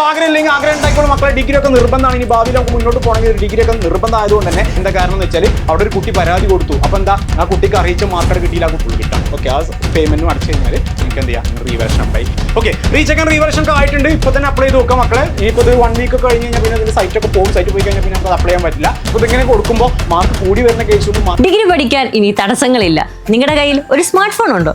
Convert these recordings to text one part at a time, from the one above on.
ആഗ്രഹം ഇല്ലെങ്കിൽ ആഗ്രഹം ഉണ്ടായിക്കോളും മക്കളെ ഡിഗ്രി ഒക്കെ നിർബന്ധമാണ്. ഇനി ഭാവിയിൽ നമുക്ക് മുന്നോട്ട് പോകണമെങ്കിൽ ഡിഗ്രി ഒക്കെ നിർബന്ധം ആയതുകൊണ്ട് തന്നെ എന്താ കാരണം എന്ന് വെച്ചാൽ അവിടെ ഒരു കുട്ടി പരാതി കൊടുത്തു. അപ്പൊ എന്താ? ആ കുട്ടിക്ക് അറിയിച്ച മാർക്കറ്റ് കിട്ടിയില്ല ആ കുട്ടി കിട്ടാം ഓക്കെ ആ പേയ്മെന്റും അടച്ചു കഴിഞ്ഞാൽ നിങ്ങൾക്ക് എന്ത് ചെയ്യാം? റീവേർഷൻ ഉണ്ടായി ഓക്കെ റീചെക്കൻ ആൻഡ് റീവേർഷൻ ഒക്കെ ആയിട്ടുണ്ട്. ഇപ്പൊ തന്നെ അപ്ലൈ ചെയ്ത് നോക്കാം മക്കളെ. ഇനിയിപ്പോൾ ഒരു വൺ വീക്ക് കഴിഞ്ഞ് കഴിഞ്ഞാൽ പിന്നെ അതിന്റെ സൈറ്റ് ഒക്കെ പോകും. സൈറ്റ് പോയി കഴിഞ്ഞാൽ പിന്നെ നമുക്ക് അപ്ലൈ ചെയ്യാൻ പറ്റില്ല. അപ്പൊ ഇതിങ്ങനെ കൊടുക്കുമ്പോൾ മാർക്ക് കൂടി വരുന്ന കേസ് ഡിഗ്രി പഠിക്കാൻ ഇനി തടസ്സങ്ങളില്ല. നിങ്ങളുടെ കയ്യിൽ ഒരു സ്മാർട്ട് ഫോൺ ഉണ്ടോ?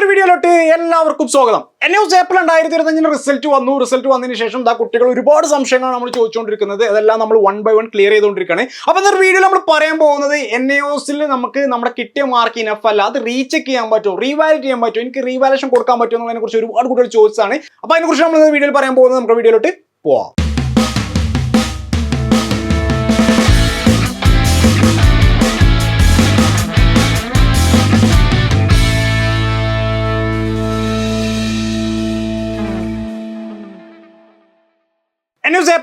പുതിയൊരു വീഡിയോയിലോട്ട് എല്ലാവർക്കും സ്വാഗതം. എൻ ന്യൂസ് ഏപ്രിൽ രണ്ടായിരത്തി ഇരുപത്തഞ്ചിന് റിസൾട്ട് വന്നു. റിസൾട്ട് വന്നതിന് ശേഷം ദാ കുട്ടികൾ ഒരുപാട് സംശയങ്ങളാണ് നമ്മൾ ചോദിച്ചുകൊണ്ടിരിക്കുന്നത്. അതെല്ലാം നമ്മൾ വൺ ബൈ വൺ ക്ലിയർ ചെയ്തുകൊണ്ടിരിക്കുകയാണ്. അപ്പൊ ഇന്നൊരു വീഡിയോ നമ്മൾ പറയാൻ പോകുന്നത് എൻ എസിൽ നമുക്ക് നമ്മുടെ കിട്ടിയ മാർക്ക് ഇനഫ് അല്ല. അത് റീചെക്ക് ചെയ്യാൻ പറ്റുമോ? റീവാലിറ്റ് ചെയ്യാൻ പറ്റുമോ? എനിക്ക് റീവാലേഷൻ കൊടുക്കാൻ പറ്റുമോ എന്നുള്ളതിനെ കുറിച്ച് ഒരുപാട് കുട്ടികൾ ചോദിച്ചതാണ്. അപ്പൊ അതിനെക്കുറിച്ച് നമ്മൾ വീഡിയോയിൽ പറയാൻ പോകുന്നത് നമ്മുടെ വീഡിയോയിലോട്ട് പോവാം.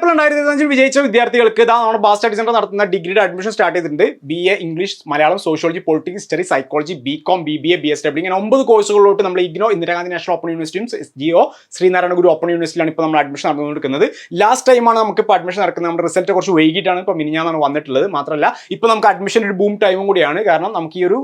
ഏപ്രിൽ രണ്ടായിരത്തി ഇരുപത്തഞ്ചിൽ വിജയിച്ച വിദ്യാർത്ഥികൾക്ക് ഇതാ നമ്മുടെ ബാസ് സ്റ്റഡി സെന്റർ നടത്തുന്ന ഡിഗ്രിയുടെ അഡ്മിഷൻ സ്റ്റാർട്ട് ചെയ്തിട്ടുണ്ട്. B A English Malayalam sociology politics history psychology B com B B A B S W ഇങ്ങനെ ഒമ്പത് കോഴ്സുകളിലോട്ട് നമ്മൾ ഇഗ്നോ ഇന്ദിരാഗാന്ധി നാഷണൽ ഓപ്പൺ യൂണിവേഴ്സിറ്റിയും S G O Sreenarayana Guru open യൂണിവേഴ്സിറ്റിയിലാണ് ഇപ്പോൾ നമ്മൾ അഡ്മിഷൻ നടന്നുകൊണ്ടിരിക്കുന്നത്. ലാസ്റ്റ് ടൈമാണ് നമുക്ക് ഇപ്പോൾ അഡ്മിഷൻ നടക്കുന്നത്. നമ്മുടെ റിസൾട്ട് കുറച്ച് വൈകിട്ടാണ് ഇപ്പോൾ മിനിഞ്ഞാന്നാണ് വന്നിട്ടുള്ളത്. മാത്രമല്ല ഇപ്പോൾ നമുക്ക് അഡ്മിഷൻ ഒരു ബൂം ടൈമും കൂടിയാണ്. കാരണം നമുക്ക് ഈ ഒരു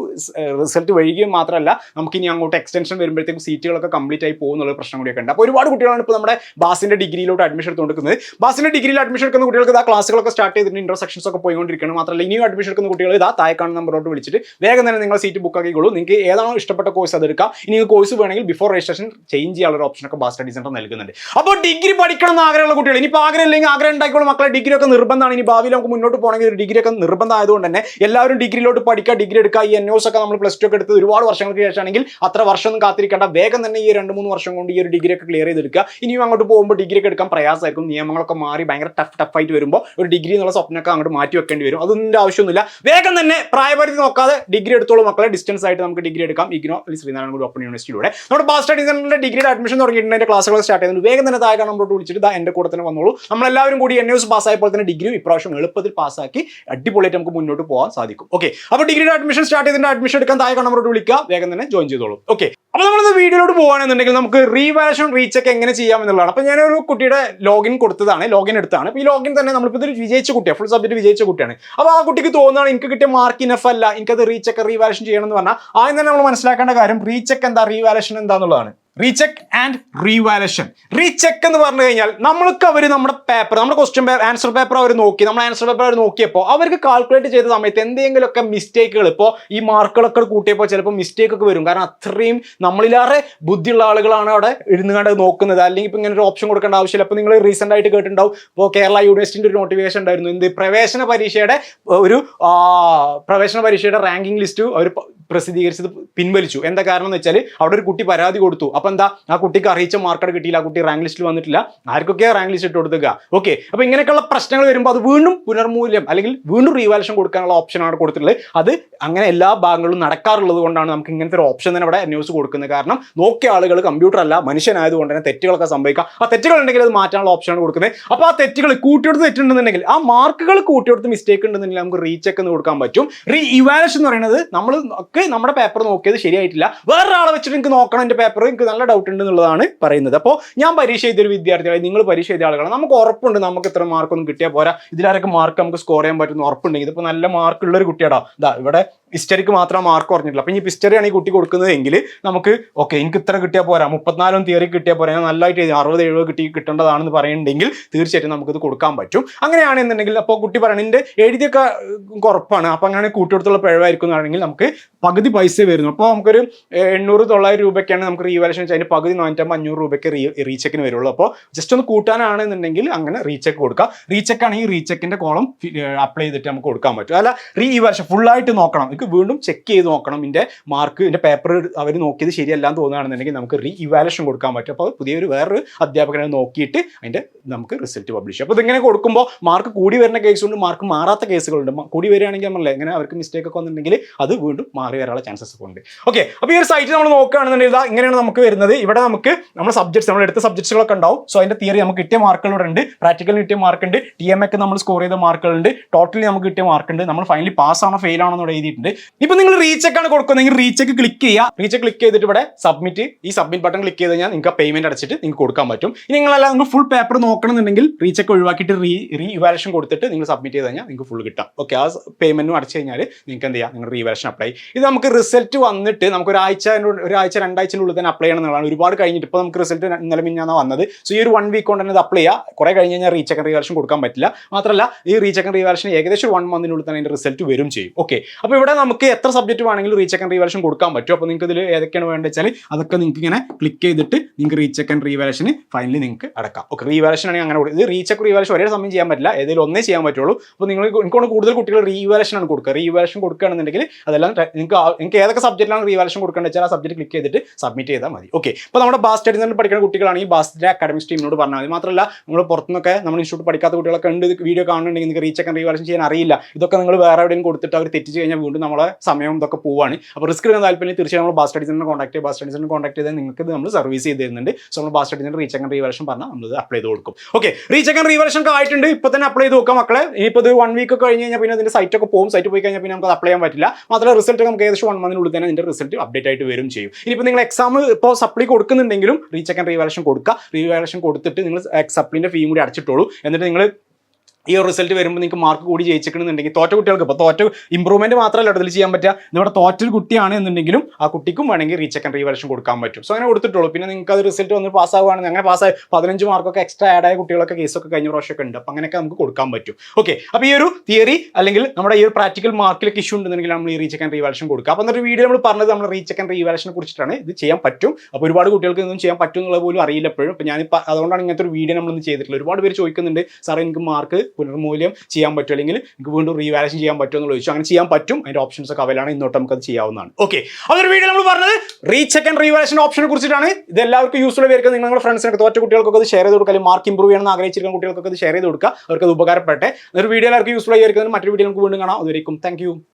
റിസൾട്ട് വൈകിയും മാത്രമല്ല നമുക്ക് ഇനി അങ്ങോട്ട് എക്സ്റ്റൻഷൻ വരുമ്പോഴത്തേക്കും സീറ്റുകളൊക്കെ കംപ്ലീറ്റ് ആയി പോകുന്നുള്ള പ്രശ്നം കൂടിയൊക്കെ ഉണ്ട്. അപ്പോൾ ഒരുപാട് കുട്ടികളാണ് ഇപ്പോൾ നമ്മുടെ ബാസിന്റെ ഡിഗ്രിയിലോട്ട് അഡ്മിഷൻ എടുത്തുകൊണ്ടിരിക്കുന്നത്. ബാസിന്റെ ഡിഗ്രിയിൽ അഡ്മിഷൻ എടുക്കുന്ന കുട്ടികൾക്ക് ഇതാ ക്ലാസ്സുകളൊക്കെ സ്റ്റാർട്ട് ചെയ്തിട്ടുണ്ട് ഇന്റർസെക്ഷൻസ് ഒക്കെ പോയിക്കൊണ്ടിരിക്കണം മാത്രമല്ല ഇനിയും അഡ്മിഷൻ എടുക്കുന്ന കുട്ടികൾ ഇതാ കാണുന്ന നമ്പറോട്ട് വിളിച്ചിട്ട് വേഗം തന്നെ നിങ്ങൾ സീറ്റ് ബുക്ക് ആക്കിക്കോളൂ. നിങ്ങൾക്ക് ഏതാണോ ഇഷ്ടപ്പെട്ട കോഴ്സ് അത് എടുക്കാം ഇനി കോഴ്സ് വേണമെങ്കിൽ ബിഫോർ രജിസ്ട്രേഷൻ ചേഞ്ച് ചെയ്യാനുള്ള ഓപ്ഷൻ ഒക്കെ ബാസ് സ്റ്റഡി സെന്റർ നൽകുന്നുണ്ട്. അപ്പോൾ ഡിഗ്രി പഠിക്കണം എന്ന് ആഗ്രഹമുള്ള കുട്ടികൾ ഇനിയിപ്പോൾ ആഗ്രഹം ഇല്ലെങ്കിൽ ആഗ്രഹം ഉണ്ടാക്കിയുള്ള മക്കളെ ഡിഗ്രി ഒക്കെ നിർബന്ധമാണ്. ഇനി ഭാവിയിൽ നമുക്ക് മുന്നോട്ട് പോകണമെങ്കിൽ ഒരു ഡിഗ്രി ഒക്കെ നിർബന്ധം ആയതുകൊണ്ട് തന്നെ എല്ലാവരും ഡിഗ്രിയിലോട്ട് പഠിക്കുക ഡിഗ്രി എടുക്കുക. ഈ എൻ ഒക്കെ നമ്മൾ പ്ലസ് ടു ഒക്കെ എടുത്ത് ഒരുപാട് വർഷങ്ങൾക്ക് ശേഷമാണെങ്കിൽ അത്ര വർഷമൊന്നും കാത്തിരിക്കേണ്ട. വേഗം തന്നെ ഈ രണ്ട് മൂന്ന് വർഷം കൊണ്ട് ഈ ഒരു ഡിഗ്രി ഒക്കെ ക്ലിയർ ചെയ്തെടുക്കുക. ഇനിയും അങ്ങോട്ട് പോകുമ്പോൾ ഡിഗ്രി ഒക്കെ എടുക്കാൻ പ്രയാസമായിരിക്കും. നിയമങ്ങളൊക്കെ മാറി ഭയങ്കര ടഫ് ടഫ് ആയിട്ട് വരുമ്പോൾ ഒരു ഡിഗ്രി എന്നുള്ള സ്വപ്നമൊക്കെ അങ്ങോട്ട് മാറ്റി വെക്കേണ്ടി വരും. അതൊന്നും ആവശ്യമൊന്നുമില്ല. വേഗം തന്നെ പ്രായപരിധി നോക്കാതെ ഡിഗ്രി എടുത്തോളൂ മക്കളെ. ഡിസ്റ്റൻസ് ആയിട്ട് നമുക്ക് ഡിഗ്രി എടുക്കാം. ഇഗ്നോ ശ്രീനാരായണ ഗുരു ഓപ്പൺ യൂണിവേഴ്സിറ്റിയിലൂടെ നമ്മുടെ ബാസ് സ്റ്റഡി സെന്ററിന്റെ ഡിഗ്രിയുടെ അഡ്മിഷൻ തുടങ്ങിയിട്ടുണ്ട് അതിന്റെ ക്ലാസ്സുകൾ സ്റ്റാർട്ട് ചെയ്യുന്നത് വേഗം തന്നെ താഴെ നമ്മളോട് വിളിച്ചിട്ട് എന്റെ കൂടെ തന്നെ വന്നോളൂ. നമ്മളെല്ലാവരും കൂടി എൻ എസ് പാസ്സായപ്പോൾ തന്നെ ഡിഗ്രി ഇപ്രാവശ്യം എളുപ്പത്തിൽ പാസ്സാക്കി അടിപൊളിയായിട്ട് നമുക്ക് മുന്നോട്ട് പോകാൻ സാധിക്കും. ഓക്കെ അപ്പോൾ ഡിഗ്രിയുടെ അഡ്മിഷൻ സ്റ്റാർട്ട് ചെയ്തിട്ട് അഡ്മിഷൻ എടുക്കാൻ താഴെ നമ്മളോട് വിളിക്കുക. വേഗം തന്നെ ജോയിൻ ചെയ്തോളൂ. ഓക്കെ അപ്പോൾ നമ്മൾ വീഡിയോയിലോട്ട് പോകുകയാണെന്നുണ്ടെങ്കിൽ നമുക്ക് റീവാലേഷൻ റീചെക്ക് എങ്ങനെ ചെയ്യാം എന്നുള്ളതാണ് അപ്പോൾ ഞാനൊരു കുട്ടിയുടെ ലോഗിൻ കൊടുത്തതാണ് ലോഗിൻ എടുത്താണ്. അപ്പോൾ ഈ ലോഗിൻ തന്നെ നമ്മളിപ്പോൾ ഇതൊരു വിജയിച്ച കുട്ടിയാണ് ഫുൾ സബ്ജക്ട് വിജയിച്ച കുട്ടിയാണ്. അപ്പോൾ ആ കുട്ടിക്ക് തോന്നുകയാണ് എനിക്ക് കിട്ടിയ മാർക്ക് ഇനഫ് അല്ല എനിക്കത് റീചെക്ക് റീവാലേഷൻ ചെയ്യണം എന്ന് പറഞ്ഞാൽ ആദ്യം തന്നെ നമ്മൾ മനസ്സിലാക്കേണ്ട കാര്യം റീചെക്ക് എന്താ റീവാലേഷൻ എന്താന്നുള്ളതാണ്. റീചെക്ക് ആൻഡ് റീവാലേഷൻ റീചെക്ക് എന്ന് പറഞ്ഞു കഴിഞ്ഞാൽ നമ്മൾക്ക് അവർ നമ്മുടെ പേപ്പർ നമ്മുടെ ക്വസ്റ്റ്യൻ പേപ്പർ ആൻസർ പേപ്പർ അവർ നോക്കി. നമ്മുടെ ആൻസർ പേപ്പർ അവർ നോക്കിയപ്പോൾ അവർക്ക് കാൽക്കുലേറ്റ് ചെയ്ത സമയത്ത് എന്തെങ്കിലുമൊക്കെ മിസ്റ്റേക്കുകൾ ഇപ്പോൾ ഈ മാർക്കുകളൊക്കെ കൂട്ടിയപ്പോൾ ചിലപ്പോൾ മിസ്റ്റേക്ക് ഒക്കെ വരും. കാരണം അത്രയും നമ്മളിലേറെ ബുദ്ധിയുള്ള ആളുകളാണ് അവിടെ ഇരുന്ന് കണ്ട് നോക്കുന്നത്. അല്ലെങ്കിൽ ഇപ്പോൾ ഇങ്ങനെ ഒരു ഓപ്ഷൻ കൊടുക്കേണ്ട ആവശ്യമില്ല. അപ്പോൾ നിങ്ങൾ റീസെന്റ് ആയിട്ട് കേട്ടിട്ടുണ്ടാവും. ഇപ്പോൾ കേരള യൂണിവേഴ്സിറ്റിന്റെ ഒരു നോട്ടിഫിക്കേഷൻ ഉണ്ടായിരുന്നു. എന്ത് പ്രവേശന പരീക്ഷയുടെ ഒരു പ്രവേശന പരീക്ഷയുടെ റാങ്കിങ് ലിസ്റ്റ് അവർ പ്രസിദ്ധീകരിച്ചത് പിൻവലിച്ചു. എന്താ കാരണം എന്ന് വെച്ചാൽ അവിടെ ഒരു കുട്ടി പരാതി കൊടുത്തു. അപ്പൊ എന്താ ആ കുട്ടിക്ക് അറിയിച്ച മാർക്കറ്റ് കിട്ടിയില്ല ആ കുട്ടി റാങ്ക് ലിസ്റ്റിൽ വന്നിട്ടില്ല. ആർക്കൊക്കെ റാങ്ക് ലിസ്റ്റ് ഇട്ട് കൊടുക്കുക ഓക്കെ അപ്പൊ ഇങ്ങനെയൊക്കെയുള്ള പ്രശ്നങ്ങൾ വരുമ്പോൾ അത് വീണ്ടും പുനർമൂല്യം അല്ലെങ്കിൽ വീണ്ടും റീവാലേഷൻ കൊടുക്കാനുള്ള ഓപ്ഷനാണ് കൊടുത്തിട്ടുള്ളത്. അത് അങ്ങനെ എല്ലാ ഭാഗങ്ങളും നടക്കാറുള്ളത് കൊണ്ടാണ് നമുക്ക് ഇങ്ങനത്തെ ഒരു ഓപ്ഷൻ തന്നെ ഇവിടെ ന്യൂസ് കൊടുക്കുന്നത്. കാരണം നോക്കിയ ആളുകൾ കമ്പ്യൂട്ടർ അല്ല മനുഷ്യനായതുകൊണ്ട് തന്നെ തെറ്റുകളൊക്കെ സംഭവിക്കാം. ആ തെറ്റുകൾ ഉണ്ടെങ്കിൽ അത് മാറ്റാനുള്ള ഓപ്ഷനാണ് കൊടുക്കുന്നത്. അപ്പോൾ ആ തെറ്റുകൾ കൂട്ടിയെടുത്ത് തെറ്റുണ്ടെന്നുണ്ടെങ്കിൽ ആ മാർക്കുകൾ കൂട്ടിയെടുത്ത് മിസ്റ്റേക്ക് ഉണ്ടെന്നുണ്ടെങ്കിൽ നമുക്ക് റീചെക്ക് എന്ന് കൊടുക്കാൻ പറ്റും. റീ ഇവാലേഷൻ എന്ന് പറയുന്നത് നമ്മൾ ഒക്കെ നമ്മുടെ പേപ്പർ നോക്കിയത് ശരിയായിട്ടില്ല. വേറൊരാളെ വെച്ചിട്ട് എനിക്ക് നോക്കണം എന്റെ പേപ്പർ എനിക്ക് നല്ല ഡൗട്ട് ഉണ്ട് എന്നുള്ളതാണ് പറയുന്നത്. അപ്പോൾ ഞാൻ പരീക്ഷ എഴുതിയൊരു വിദ്യാർത്ഥികളെ നിങ്ങൾ പരീക്ഷ എഴുതിയ ആളുകളാണ്. നമുക്ക് ഉറപ്പുണ്ട് നമുക്ക് ഇത്ര മാർക്കൊന്നും കിട്ടിയാൽ പോരാ. ഇതിലാരൊക്കെ മാർക്ക് നമുക്ക് സ്കോർ ചെയ്യാൻ പറ്റുന്ന ഉറപ്പുണ്ടെങ്കിൽ ഇതിപ്പോൾ നല്ല മാർക്ക് ഉള്ളൊരു കുട്ടിയാടാ. ഇതാ ഇവിടെ ഹിസ്റ്ററിക്ക് മാത്രം മാർക്ക് കുറഞ്ഞിട്ടില്ല. അപ്പം ഈ പിസ്റ്ററിയാണ് ഈ കുട്ടി കൊടുക്കുന്നതെങ്കിൽ നമുക്ക് ഓക്കെ എനിക്ക് ഇത്ര കിട്ടിയാൽ പോരാ മുപ്പത്തിനാലും തിയറി കിട്ടിയാൽ പോരാ ഞാൻ നല്ലതായിട്ട് എഴുതി അറുപത് എഴുപത് കിട്ടി കിട്ടേണ്ടതാണെന്ന് പറയുന്നുണ്ടെങ്കിൽ തീർച്ചയായിട്ടും നമുക്കിത് കൊടുക്കാൻ പറ്റും. അങ്ങനെയാണെന്നുണ്ടെങ്കിൽ അപ്പോൾ കുട്ടി പറയണം എന്റെ എഴുതിയൊക്കെ കുറപ്പാണ് അപ്പം അങ്ങനെ കൂട്ടിയെടുത്തുള്ള പിഴവായിരിക്കും എന്നാണെങ്കിൽ നമുക്ക് പകുതി പൈസ വരുന്നു. അപ്പോൾ നമുക്കൊരു എണ്ണൂറ് തൊള്ളായിരം രൂപയ്ക്കാണ് നമുക്ക് റീവാലേഷൻ അതിന്റെ പകുതി നാനൂറ്റമ്പത് അഞ്ഞൂറ് രൂപയ്ക്ക് റീ റീചെക്കിന് വരുള്ളൂ. അപ്പോൾ ജസ്റ്റ് ഒന്ന് കൂട്ടാനാണെന്നുണ്ടെങ്കിൽ അങ്ങനെ റീചെക്ക് കൊടുക്കുക റീചെക്ക് ആണെങ്കിൽ റീചെക്കിന്റെ കോളം അപ്ലൈ ചെയ്തിട്ട് നമുക്ക് കൊടുക്കാൻ പറ്റും. അല്ല റീ ഈ വർഷം ഫുള്ളായിട്ട് നോക്കണം. നിങ്ങൾക്ക് വീണ്ടും ചെക്ക് ചെയ്ത് നോക്കണം. ഇതിന്റെ മാർക്ക് ഇതിന്റെ പേപ്പർ അവർ നോക്കിയത് ശരിയല്ല എന്ന് തോന്നുകയാണെന്നുണ്ടെങ്കിൽ നമുക്ക് റീ ഇവാലുവേഷൻ കൊടുക്കാൻ പറ്റും. അപ്പോൾ പുതിയൊരു വേറൊരു അധ്യാപകനെ നോക്കിയിട്ട് അതിന്റെ നമുക്ക് റിസൾട്ട് പബ്ലിഷ് ചെയ്യും. അപ്പോൾ ഇതിങ്ങനെ കൊടുക്കുമ്പോൾ മാർക്ക് കൂടി വരുന്ന കേസുണ്ട് മാർക്ക് മാറാത്ത കേസുകളുണ്ട് കൂടി വരികയാണെങ്കിൽ നമ്മളെ ഇങ്ങനെ അവർക്ക് മിസ്റ്റേക്ക് ഒക്കെ വന്നിട്ടുണ്ടെങ്കിൽ അത് വീണ്ടും മാറി വരാനുള്ള ചാൻസസ് ഒക്കെ ഉണ്ട്. ഓക്കെ അപ്പോൾ ഈ ഒരു സൈറ്റ് നമ്മൾ നോക്കുകയാണെന്നുണ്ടെങ്കിൽ ഇങ്ങനെയാണ് നമുക്ക് വരുന്നത്. ഇവിടെ നമുക്ക് നമ്മുടെ സബ്ജക്ട്സ് നമ്മൾ എടുത്ത സബ്ജക്ട്സുകളൊക്കെ ഉണ്ടാവും. സോ അതിന്റെ തിയറി നമുക്ക് കിട്ടിയ മാർക്കുകൾ ഇവിടെ ഉണ്ട്. പ്രാക്ടിക്കലിന് കിട്ടിയ മാർക്ക് ഉണ്ട്. ടി എം ഒക്കെ നമ്മൾ സ്കോർ ചെയ്ത മാർക്കുകളുണ്ട് ടോട്ടലി നമുക്ക് കിട്ടിയ മാർക്ക് ഉണ്ട്. നമ്മൾ ഫൈനലി പാസ് ആണോ ഫെയിൽ ആണോ എന്ന് എഴുതിയിട്ടുണ്ട്. ഇപ്പൊ നിങ്ങൾ റീചെക്ക് ആണ് കൊടുക്കുന്നതെങ്കിൽ റീചെക്ക് ക്ലിക്ക് ചെയ്യുക. റീചെക്ക് ക്ലിക്ക് ചെയ്തിട്ട് ഇവിടെ സബ്മിറ്റ് ഈ സബ്മിറ്റ് ബട്ടൺ ക്ലിക്ക് ചെയ്ത് കഴിഞ്ഞാൽ നിങ്ങൾക്ക് പേയ്മെന്റ് അടച്ചിട്ട് നിങ്ങൾക്ക് കൊടുക്കാൻ പറ്റും. ഇനി നിങ്ങളെല്ലാം ഫുൾ പേപ്പർ നോക്കണമെന്നുണ്ടെങ്കിൽ റീചെക്ക് ഒഴിവാക്കിയിട്ട് റീ റീ ഇവാലേഷൻ കൊടുത്തിട്ട് നിങ്ങൾ സബ്മിറ്റ് ചെയ്ത് കഴിഞ്ഞാൽ നിങ്ങൾക്ക് ഫുൾ കിട്ടാം. ഓക്കെ ആ പേയ്മെന്റും അടച്ചു കഴിഞ്ഞാൽ നിങ്ങൾക്ക് എന്ത് ചെയ്യാം? നിങ്ങൾ റീവാലേഷൻ അപ്ലൈ ഇത് നമുക്ക് റിസൾട്ട് വന്നിട്ട് നമുക്ക് ഒരാഴ്ച ഒരാഴ്ച രണ്ടാഴ്ചന്റെ ഉള്ളിൽ തന്നെ അപ്ലൈ ചെയ്യണം എന്നുള്ളതാണ്. ഒരുപാട് കഴിഞ്ഞിട്ട് ഇപ്പോൾ നമുക്ക് റിസൾട്ട് ഇന്നലെ മിഞ്ഞാണ് വന്നത്. സോ ഈ ഒരു വൺ വീക്ക് കൊണ്ട് തന്നെ അപ്ലൈ ചെയ്യുക കുറെ കഴിഞ്ഞ് കഴിഞ്ഞാൽ റീചെക്കൻ റീവാലേഷൻ കൊടുക്കാൻ പറ്റില്ല. മാത്രമല്ല ഈ റീചെക്കൻ റീവാലേഷൻ ഏകദേശം ഒരു വൺ മന്തിനുള്ളിൽ തന്നെ അതിന്റെ റിസൾട്ട് വരും ചെയ്യും. ഓക്കെ അപ്പോൾ ഇവിടെ നമുക്ക് എത്ര സബ്ജക്റ്റ് വേണമെങ്കിലും റീചെക്ക് ആൻഡ് റീവാലേഷൻ കൊടുക്കാൻ പറ്റും. അപ്പോൾ നിങ്ങൾക്ക് ഇതിൽ ഏതൊക്കെയാണ് വേണ്ടത് വെച്ചാൽ അതൊക്കെ നിങ്ങൾക്ക് ഇങ്ങനെ ക്ലിക്ക് ചെയ്തിട്ട് നിങ്ങൾക്ക് റീചെക്കൻ റീവാലുവേഷന് ഫൈനലി നിങ്ങൾക്ക് അടക്കാം. ഓക്കെ റീവാലേഷൻ ആണെങ്കിൽ അങ്ങനെ ഇത് റീചെക്ക് റീവാലേഷൻ ഒരേ സമയം ചെയ്യാൻ പറ്റില്ല. ഏതെങ്കിലും ഒന്നേ ചെയ്യാൻ പറ്റുള്ളൂ. അപ്പോൾ നിങ്ങൾ എനിക്കോട് കൂടുതൽ കുട്ടികൾ റീവാലേഷൻ ആണ് കൊടുക്കുക. റീവാലേഷൻ കൊടുക്കുകയാണെന്നുണ്ടെങ്കിൽ അതെല്ലാം നിങ്ങൾക്ക് നിങ്ങൾക്ക് ഏതൊക്കെ സബ്ജക്റ്റിലാണ് റീവാലേഷൻ കൊടുക്കേണ്ടത് വെച്ചാൽ ആ സബ്ജക്റ്റ് ക്ലിക്ക് ചെയ്തിട്ട് സബ്മിറ്റ് ചെയ്താൽ മതി. ഓക്കെ അപ്പോൾ നമ്മുടെ ബാസ്റ്റഡിൽ നിന്ന് പഠിക്കുന്ന കുട്ടികളാണെങ്കിൽ ബാസ്റ്റിന്റെ അക്കാഡമിക് ടീമിനോട് പറഞ്ഞാൽ മതി. മാത്രമല്ല നമ്മൾ പുറത്തുനിന്നൊക്കെ നമ്മൾ ഇൻസ്റ്റിറ്റ്യൂട്ട് പഠിക്കാത്ത കുട്ടികളൊക്കെ ഉണ്ട്. വീഡിയോ കാണുന്നുണ്ടെങ്കിൽ നിങ്ങൾക്ക് റീചെക്ക് റീവാലേഷൻ ചെയ്യാൻ അറിയില്ല. ഇതൊക്കെ നിങ്ങൾ വേറെ എവിടെയും കൊടുത്തിട്ട് അവർ തെറ്റിച്ച് കഴിഞ്ഞാൽ വീണ്ടും നമ്മളെ സമയവും ഇതൊക്കെ പോവാണ്. അപ്പോൾ റിസ്ക് എടുക്കാൻ താല്പര്യം തീർച്ചയായും നമ്മൾ ബാസ് സ്റ്റഡീസിനെ കോൺടാക്ട് ചെയ്യുക ബാസ് സ്റ്റഡീസിനെ കോൺടാക്ട് ചെയ്താൽ നിങ്ങൾക്ക് നമ്മൾ സർവീസ് ചെയ്ത് തരുന്നുണ്ട്. സോ നമ്മൾ ബാസ് സ്റ്റഡീസിന്റെ റീചെക്ക് റീവാലുവേഷൻ പറഞ്ഞാൽ നമ്മൾ അപ്ലൈ ചെയ്ത് കൊടുക്കും. ഓക്കെ റീചെക്ക് റീവാലുവേഷൻ ഒക്കെ ആയിട്ടുണ്ട്. ഇപ്പോൾ തന്നെ അപ്ലൈ ചെയ്ത് നോക്കാം മക്കളെ. ഇനിയിപ്പോൾ ഇത് വൺ വീക്ക് കഴിഞ്ഞ് കഴിഞ്ഞാൽ പിന്നെ അതിന്റെ സൈറ്റ് ഒക്കെ പോകും. സൈറ്റ് പോയി കഴിഞ്ഞാൽ പിന്നെ നമുക്ക് അപ്ലൈ ചെയ്യാൻ പറ്റില്ല. മാത്രമല്ല റിസൾട്ട് നമുക്ക് ഏകദേശം വൺ മന്തിനുള്ളിൽ തന്നെ അതിന്റെ റിസൾട്ട് അപ്ഡേറ്റ് ആയിട്ട് വരും ചെയ്യും. ഇനിയിപ്പോൾ നിങ്ങൾ എക്സാം ഇപ്പോൾ സപ്ലി കൊടുക്കുന്നുണ്ടെങ്കിലും റീചെക്ക് ആൻഡ് റീവാലുവേഷൻ കൊടുക്കുക. റീവാലുവേഷൻ കൊടുത്തിട്ട് നിങ്ങൾ സപ്ലിന്റെ ഫീയും കൂടി അടച്ചിട്ടോളൂ. എന്നിട്ട് നിങ്ങൾ ഈ ഒരു റിസൾട്ട് വരുമ്പോൾ നിങ്ങൾക്ക് മാർക്ക് കൂടി ജയിച്ചിട്ടുണ്ടെങ്കിൽ തോറ്റ കുട്ടികൾക്ക് ഇപ്പോൾ തോറ്റ ഇമ്പ്രൂവ്മെന്റ് മാത്രമല്ല ഇതിൽ ചെയ്യാൻ പറ്റുക. നിങ്ങളുടെ തോറ്റൊരു കുട്ടിയാണ് എന്നുണ്ടെങ്കിലും ആ കുട്ടിക്കും വേണമെങ്കിൽ റീചെക്ക് ആൻഡ് റീവാലുവേഷൻ കൊടുക്കാൻ പറ്റും. സോ അങ്ങനെ കൊടുത്തിട്ടുള്ളൂ. പിന്നെ നിങ്ങൾക്ക് അത് റിസൾട്ട് വന്ന് പാസ്സാവുകയാണെങ്കിൽ അങ്ങനെ പാസ്സായി പതിനഞ്ച് മാർക്കൊക്കെ എക്സ്ട്രാ ആഡ് ആയ കുട്ടികളൊക്കെ കേസൊക്കെ കഴിഞ്ഞ പ്രാവശ്യമൊക്കെ ഉണ്ട്. അപ്പോൾ അങ്ങനെയൊക്കെ നമുക്ക് കൊടുക്കാൻ പറ്റും. ഓക്കെ അപ്പോൾ ഈ ഒരു തിയറി അല്ലെങ്കിൽ നമ്മുടെ ഈ ഒരു പ്രാക്ടിക്കൽ മാർക്കിലൊക്കെ ഇഷ്യൂ ഉണ്ടെന്നുണ്ടെങ്കിൽ നമ്മൾ ഈ റീചെക്ക് ആൻഡ് റീവാലേഷൻ കൊടുക്കുക. അപ്പോൾ എന്നൊരു വീഡിയോ നമ്മൾ പറഞ്ഞത് നമ്മൾ റീചെക്ക് ആൻഡ് റീവാലുവേഷനെ കുറിച്ചിട്ടാണ്. ഇത് ചെയ്യാൻ പറ്റും. അപ്പോൾ ഒരുപാട് കുട്ടികൾക്ക് ഇതൊന്നും ചെയ്യാൻ പറ്റും എന്നുള്ളത് പോലും അറിയില്ല എപ്പോഴും. അപ്പോൾ ഞാനിപ്പോൾ അതുകൊണ്ടാണ് ഇങ്ങനത്തെ ഒരു വീഡിയോ നമ്മൾ ചെയ്തിട്ടുള്ളത്. ഒരുപാട് പേര് ചോദിക്കുന്നുണ്ട് സാറേ എനിക്ക് മാർക്ക് പുനർമൂല്യം ചെയ്യാൻ പറ്റും അല്ലെങ്കിൽ നിങ്ങൾക്ക് വീണ്ടും റീവാലേഷൻ ചെയ്യാൻ പറ്റും എന്നുള്ള ചോദിച്ചു. അങ്ങനെ ചെയ്യാൻ പറ്റും അതിന്റെ ഓപ്ഷൻസ് ഒക്കെ അവൈലാണ് ഇന്നോട്ട് നമുക്ക് അത് ചെയ്യാവുന്നതാണ്. ഓക്കെ അതൊരു വീഡിയോ നമ്മൾ പറഞ്ഞത് റീചെക്ക് ആൻഡ് റീവാലേഷൻ ഓപ്ഷനെ കുറിച്ചിട്ടാണ്. ഇത് എല്ലാവർക്കും യൂസ്ഫുൾ ആയിരിക്കും നിങ്ങൾ നിങ്ങളുടെ ഫ്രണ്ട്സിനൊക്കെ തോറ്റ കുട്ടികൾക്കൊക്കെ അത് ഷെയർ ചെയ്ത് കൊടുക്കുക അല്ലെങ്കിൽ മാർക്ക് ഇംപ്രൂവ് ചെയ്യണമെന്ന് ആഗ്രഹിച്ചിരിക്കുന്ന കുട്ടികൾക്കൊക്കെ ഇത് ഷെയർ ചെയ്ത് കൊടുക്കുക. അവർക്ക് അത് ഉപകാരപ്പെട്ടെ ഒരു വീഡിയോ എല്ലാവർക്കും യൂസ്ഫുൾ ആയിരിക്കും മറ്റൊരു വീഡിയോ നമുക്ക് വീണ്ടും കാണാം. അതുവരെയും താങ്ക്